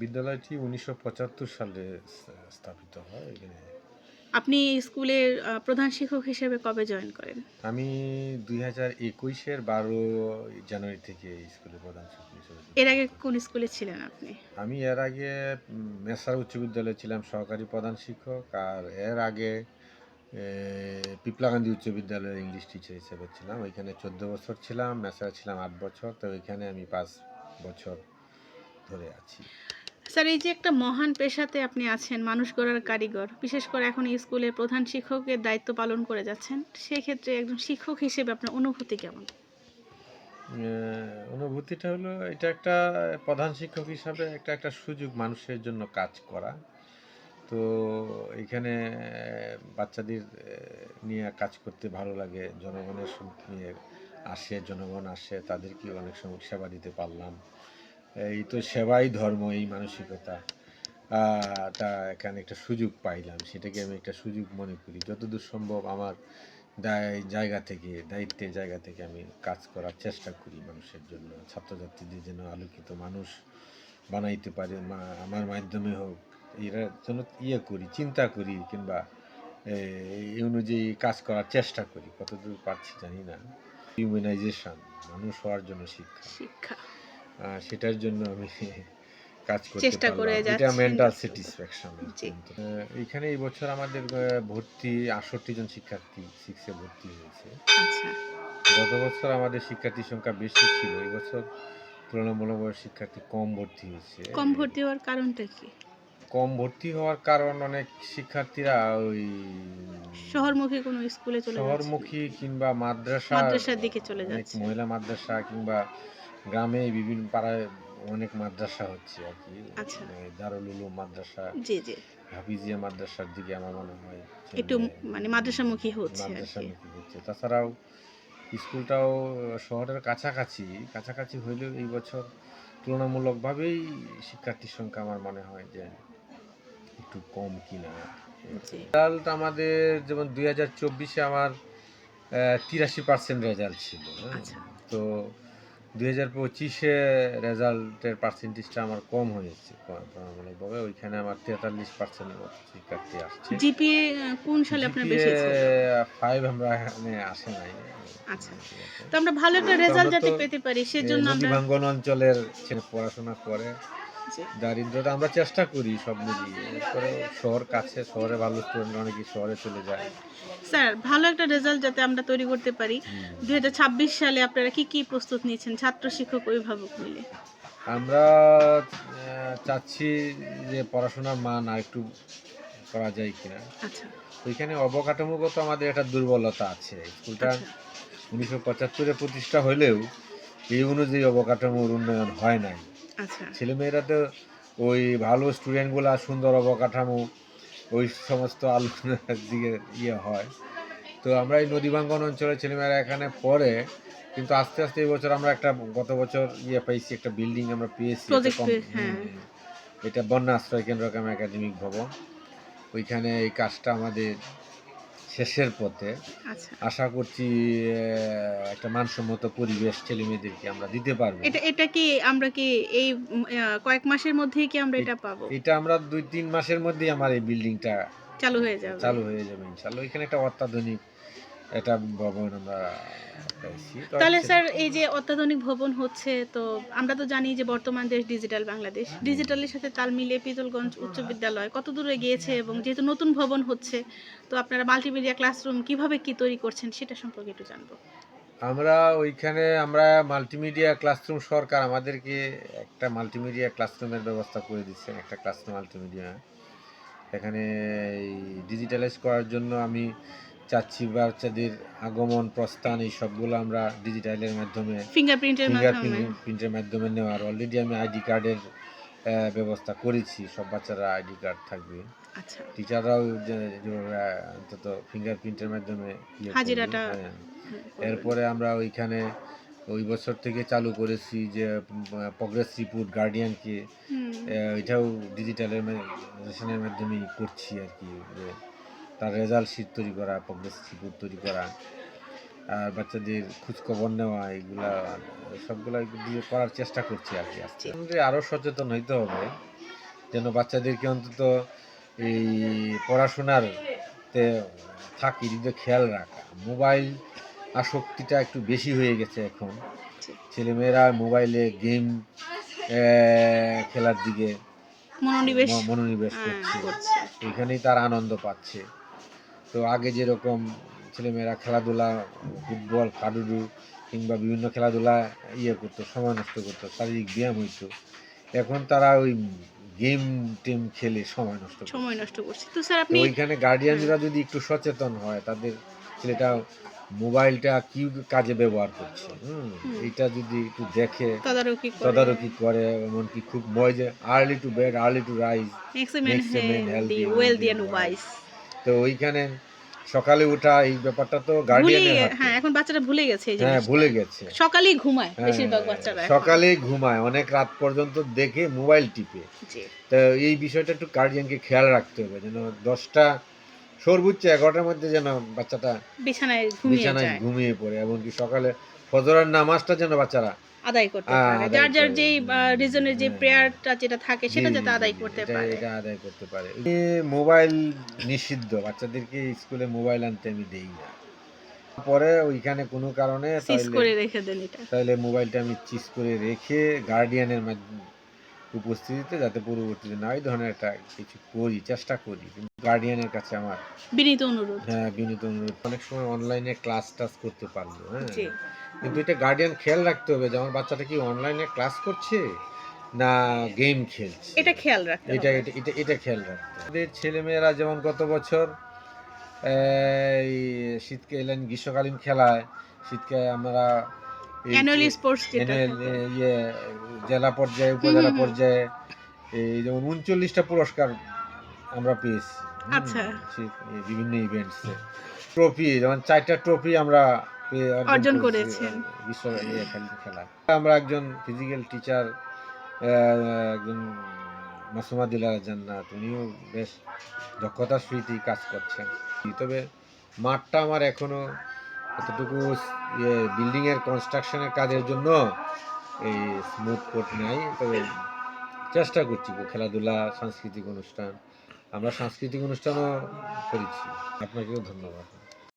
বিদ্যালয়টি উনিশশো পঁচাত্তর সালে স্থাপিত হয়। এখানে আপনি স্কুলের প্রধান শিক্ষক হিসেবে কবে জয়েন করেন? আমি দুই হাজার একুশের বারো জানুয়ারি থেকে এই স্কুলের প্রধান শিক্ষক হিসেবে এর আগে কোন স্কুলে ছিলেন আপনি? আমি এর আগে মেসার উচ্চ বিদ্যালয়ে ছিলাম সহকারী প্রধান শিক্ষক আর এর আগে এ, পিপলা গান্ধী উচ্চ বিদ্যালয়ের ইংলিশ টিচার হিসেবে ছিলাম। ওইখানে চোদ্দ বছর ছিলাম মেসারে ছিলাম আট বছর তো ওইখানে আমি পাঁচ বছর ধরে আছি। স্যার এই যে একটা মহান পেশাতে আপনি আছেন মানুষ গড়ার কারিগর বিশেষ করে এখন স্কুলের প্রধান শিক্ষকের দায়িত্ব পালন করে যাচ্ছেন সেক্ষেত্রে একজন শিক্ষক হিসেবে আপনার অনুভূতি কেমন? অনুভূতিটা হলো এটা একটা প্রধান শিক্ষক হিসাবে একটা একটা সুযোগ মানুষের জন্য কাজ করা। তো এখানে বাচ্চাদের নিয়ে কাজ করতে ভালো লাগে জনগণের নিয়ে আসে জনগণ আসে তাদেরকে অনেক সময় সেবা দিতে পারলাম। এই তো সেবাই ধর্ম, এই মানসিকতা তা এখানে একটা সুযোগ পাইলাম। সেটাকে আমি একটা সুযোগ মনে করি। যতদূর সম্ভব আমার দায়, জায়গা থেকে, দায়িত্বের জায়গা থেকে আমি কাজ করার চেষ্টা করি মানুষের জন্য। ছাত্রছাত্রীদের যেন আলোকিত মানুষ বানাইতে পারে আমার মাধ্যমে হোক। এরা যেন ইয়ে করি, চিন্তা করি, কিংবা এই অনুযায়ী কাজ করার চেষ্টা করি। কতদূর পারছি জানি না। হিউম্যানাইজেশন মানুষ হওয়ার জন্য শিক্ষা। শিক্ষা। সেটার জন্য আমি কাজ করতে চেষ্টা করে পারলাম। এটা। মেন্টাল স্যাটিসফ্যাকশন এখানে এই বছর আমাদের ভর্তি আটষট্টি জন শিক্ষার্থী সিক্সে ভর্তি হয়েছে। আচ্ছা। গত বছর আমাদের শিক্ষার্থীর সংখ্যা বেশি ছিল এই বছর তুলনামূলকভাবে শিক্ষার্থী কম ভর্তি হয়েছে। কম ভর্তি হওয়ার কারণটা কি? কম ভর্তি হওয়ার কারণ অনেক শিক্ষার্থীরা ওই শহরমুখী কোনো স্কুলে চলে যাচ্ছে? শহরমুখী কিংবা মাদ্রাসা মাদ্রাসার দিকে চলে যাচ্ছে। মহিলা মাদ্রাসা কিংবা গ্রামে বিভিন্ন পাড়ায় অনেক মাদ্রাসা হচ্ছে আর কি। আচ্ছা। দারুল উলুম মাদ্রাসা জি জি। হাফিজিয়া মাদ্রাসার দিকে আমার মনে হয় একটু মানে মাদ্রাসামুখী হচ্ছে মাদ্রাসামুখী হচ্ছে। তাছাড়াও স্কুলটাও শহরের কাছাকাছি কাছাকাছি হইলেও এই বছর তুলনামূলকভাবেই শিক্ষার্থীর সংখ্যা আমার মনে হয় যে একটু কম কিনা। রেজাল্ট আমাদের যেমন দুই হাজার চব্বিশে আমার তিরাশি পার্সেন্ট রেজাল্ট ছিল। আচ্ছা। তো দুই হাজার পঁচিশে রেজাল্টের পার্সেন্টেজটা আমার কম হয়েছে। তুলনামূলকভাবে ওইখানে আমার তেতাল্লিশ পার্সেন্ট শিক্ষার্থী আসছে। জিপিএ কোন সালে আপনার বেশি ফাইভ আমরা এখানে আসে নাই। আচ্ছা। তো আমরা ভালো একটা রেজাল্ট যাতে পেতে পারি সেজন্য আমরা ভাঙ্গন অঞ্চলের ছেলে পড়াশোনা করে। জি। দারিদ্রতা আমরা চেষ্টা করি সব মিলিয়ে। এরপরে শহর কাছে শহরে ভালো স্টুডেন্ট অনেকে শহরে চলে যায়। স্যার ভালো একটা রেজাল্ট যাতে আমরা তৈরি করতে পারি। দু হাজার ছাব্বিশ সালে আপনারা কি কি প্রস্তুত নিয়েছেন? ছাত্র শিক্ষক অভিভাবক মিলে। আমরা চাচ্ছি যে পড়াশোনার মান আর একটু করা যায় কিনা। আচ্ছা। ওইখানে অবকাঠামোগত আমাদের একটা দুর্বলতা আছে। স্কুলটা আচ্ছা। উনিশশো পঁচাত্তরে প্রতিষ্ঠা হলেও এই অনুযায়ী অবকাঠামোর উন্নয়ন হয় নাই। ছেলেমেয়েরা তো ওই ভালো স্টুডেন্টগুলা সুন্দর অবকাঠামো ওই সমস্ত আলোচনার দিকে ইয়ে হয়। তো আমরা এই নদীভাঙ্গন অঞ্চলের ছেলেমেয়েরা এখানে পড়ে কিন্তু আস্তে আস্তে এই বছর আমরা একটা গত বছর ইয়ে পাইছি একটা বিল্ডিং আমরা পেয়েছি হ্যাঁ। এটা বন্যা আশ্রয় কেন্দ্র একাডেমিক ভবন। ওইখানে এই কাজটা আমাদের শেষের পথে আচ্ছা। আশা করছি একটা মানসম্মত পরিবেশ ছেলে মেয়েদেরকে আমরা দিতে পারব। এটা এটা কি আমরা কি এই কয়েক মাসের মধ্যেই কি আমরা এটা পাবো? এটা আমরা দুই তিন মাসের মধ্যেই আমার এই বিল্ডিংটা চালু হয়ে যাবে। চালু হয়ে যাবে ইনশাআল্লাহ। এখানে একটা অত্যাধুনিক একটা ভবন আমরা তাহলে স্যার এই যে অত্যাধুনিক ভবন হচ্ছে তো আমরা তো জানি যে বর্তমান দেশ ডিজিটাল বাংলাদেশ। ডিজিটালের সাথে তাল মিলিয়ে পিতলগঞ্জ উচ্চ বিদ্যালয় কত দূরে গিয়েছে এবং যেহেতু নতুন ভবন হচ্ছে তো আপনারা মাল্টিমিডিয়া ক্লাসরুম কীভাবে কি তৈরি করছেন সেটা সম্পর্কে একটু জানব। আমরা ওইখানে আমরা মাল্টিমিডিয়া ক্লাসরুম সরকার আমাদেরকে একটা মাল্টিমিডিয়া ক্লাসরুমের ব্যবস্থা করে দিচ্ছেন একটা ক্লাসরুম মাল্টিমিডিয়া এখানে এই ডিজিটালাইজ করার জন্য আমি চাচ্ছি বাচ্চাদের আগমন প্রস্থান এই সবগুলো আমরা ডিজিটালের মাধ্যমে ফিঙ্গারপ্রিন্টের প্রিন্টের মাধ্যমে। নেওয়ার। অলরেডি আমি আইডি কার্ডের ব্যবস্থা করেছি। সব বাচ্চারা আইডি কার্ড থাকবে। আচ্ছা। টিচাররাও অন্তত ফিঙ্গারপ্রিন্টের মাধ্যমে ইয়ে হ্যাঁ। এরপরে আমরা ওইখানে ওই বছর থেকে চালু করেছি যে প্রগ্রেস রিপোর্ট গার্ডিয়ানকে এটাও ডিজিটালের মাধ্যমেই করছি আর কি। তার রেজাল্ট শিট তৈরি করা প্রগ্রেস রিপোর্ট তৈরি করা আর বাচ্চাদের খোঁজখবর নেওয়া এগুলা সবগুলা দিয়ে করার চেষ্টা করছি আর কি আজকে। আরও সচেতন হইতে হবে যেন বাচ্চাদেরকে অন্তত এই পড়াশোনার তে থাকি যদি খেয়াল রাখা। মোবাইল আসক্তিটা একটু বেশি হয়ে গেছে এখন। ছেলেমেয়েরা মোবাইলে গেম খেলার দিকে মনোনিবেশ মনোনিবেশ করছে। এখানেই তার আনন্দ পাচ্ছে। তো আগে যেরকম ছেলেমেয়েরা খেলাধুলা ফুটবল হাডুডু কিংবা বিভিন্ন খেলাধুলা ইয়ে করতো সময় নষ্ট করতো শারীরিক ব্যায়াম হইতো এখন তারা ওই গেম টেম খেলে সময় নষ্ট করে সময় নষ্ট করছে। তো স্যার আপনি ওইখানে গার্ডিয়ানরা যদি একটু সচেতন হয় তাদের ছেলেটা মোবাইলটা কি কাজে ব্যবহার করছে। এইটা যদি একটু দেখে তদারকি করে। এমনকি খুব মজা early to bed early to rise man makes a man healthy, তো ওইখানে সকালে ওঠা এই ব্যাপারটা তো গার্ডিয়ানের হ্যাঁ এখন বাচ্চারা ভুলে গেছে এই হ্যাঁ ভুলে গেছে। সকালেই ঘুমায় হ্যাঁ, বেশিরভাগ বাচ্চারা। সকালে ঘুমায় অনেক রাত পর্যন্ত দেখে মোবাইল টিপে। তো এই বিষয়টা একটু গার্ডিয়ানকে খেয়াল রাখতে হবে যেন দশটা সর্বোচ্চ এগারোটার মধ্যে যেন বাচ্চাটা বিছানায় ঘুমিয়ে বিছানায় ঘুমিয়ে পড়ে এমনকি সকালে ফজরের নামাজটা যেন বাচ্চারা আদায় করতে পারে। যার যার যেই রিজনের যে। প্রেয়ারটা যেটা থাকে সেটা যাতে আদায় করতে পারে। এটা আদায় করতে পারে। মোবাইল নিষিদ্ধ বাচ্চাদেরকে স্কুলে মোবাইল আনতে আমি দেই না। পরে ওইখানে কোনো কারণে করে রেখে দেন এটা। তাহলে মোবাইলটা আমি চিজ করে রেখে গার্ডিয়ানের মাধ্যমে উপস্থিতিতে যাতে পরবর্তীতে না ওই ধরনের একটা কিছু করি চেষ্টা করি। কিন্তু গার্ডিয়ানের কাছে আমার বিনীত অনুরোধ। হ্যাঁ বিনীত অনুরোধ। অনেক সময় অনলাইনে ক্লাস টাস করতে পারল হ্যাঁ। জি। কিন্তু এটা গার্ডিয়ান খেয়াল রাখতে হবে যে আমার বাচ্চাটা কি অনলাইনে ক্লাস করছে না গেম খেলছে এটা খেয়াল রাখতে এটা এটা এটা খেয়াল রাখতে হবে। আমাদের ছেলেমেয়েরা যেমন গত বছর এই শীতকে এলেন গ্রীষ্মকালীন খেলায় শীতকে আমরা অ্যানুয়ালি স্পোর্টস ইয়ে জেলা পর্যায়ে উপজেলা। পর্যায়ে এই যেমন উনচল্লিশটা পুরস্কার আমরা পেয়েছি আচ্ছা। বিভিন্ন ইভেন্টসে ট্রফি যেমন চারটা ট্রফি আমরা অর্জন করেছি, করেছেন। বিশ্ব খেলা। আমরা একজন ফিজিক্যাল টিচার একজন মাসুমা দিলার জান্নাত। উনিও বেশ দক্ষতার সহিতই কাজ করছেন। তবে মাঠটা আমার এখনও এতটুকু ইয়ে বিল্ডিং এর কনস্ট্রাকশনের কাজের জন্য এই স্মুথ কোট নাই। তবে চেষ্টা করছি খেলাধুলা সাংস্কৃতিক অনুষ্ঠান আমরা সাংস্কৃতিক অনুষ্ঠানও করেছি। আপনাকেও ধন্যবাদ।